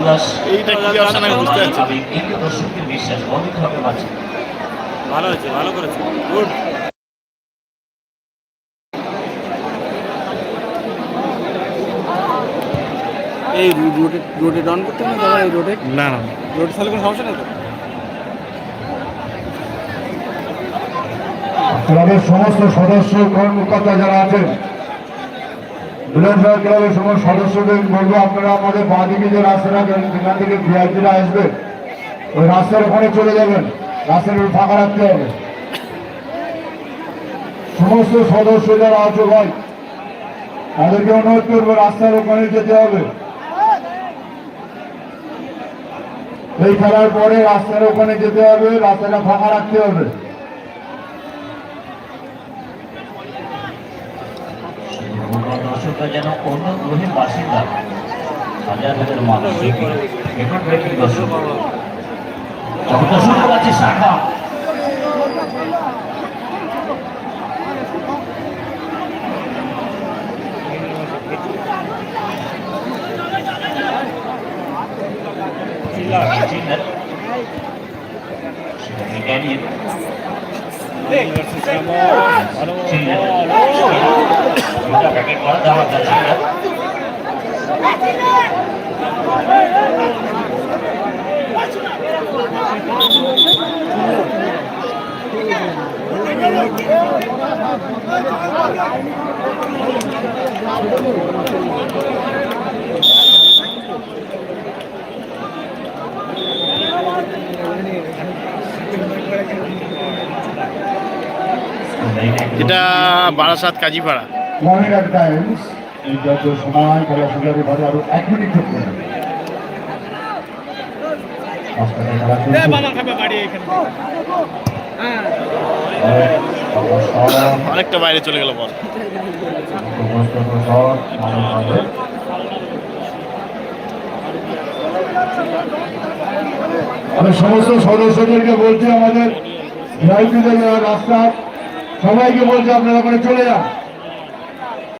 এইটা কি আমি বুঝতে পারছি দর্শকদের বিশ্বাস ভালো হয়েছে ভালো করেছে। গুড এই রোডে রোডে ডাউন করতে না দাদা এই রোডে? না না। রোডে তাহলে কোনো সমস্যা নেই তো? ক্লাবের সমস্ত সদস্য কর্মকর্তা যারা আছেন মিলনসার ক্লাবের সমস্ত সদস্যদের বলব, আপনারা আমাদের বাঁ দিকে যে রাস্তাটা সেখান থেকে ভিআইপিরা আসবে। ওই রাস্তার ওখানে চলে যাবেন। রাস্তার ফাঁকা রাখতে হবে। সমস্ত সদস্য যারা আছে ভাই, তাদেরকে অনুরোধ করব, রাস্তার ওখানে যেতে হবে। এই খেলার পরে রাস্তার ওখানে যেতে হবে, রাস্তাটা ফাঁকা রাখতে হবে। দর্শকরা যেন অন্য গ্রহের বাসিন্দা হাজার হাজার মানুষ রেকর্ড ব্রেকিং দর্শক তখন দর্শক আছে শাখা চিল্লার ড্যানিয়েল চিল্লার প্যাকেট যাচ্ছে না এটা বারাসাত কাজীপাড়া। মনিটার টাইমস এই যত সময় খেলা শুরু হবে আরও এক মিনিট ঢুকবে রাস্তাটা খেলা চলছে। অবসর, অনেকটা বাইরে চলে গেল বল। আমি সমস্ত সদস্যদেরকে বলছি আমাদের রাস্তা সবাইকে বলছে আপনারা ওখানে চলে যান।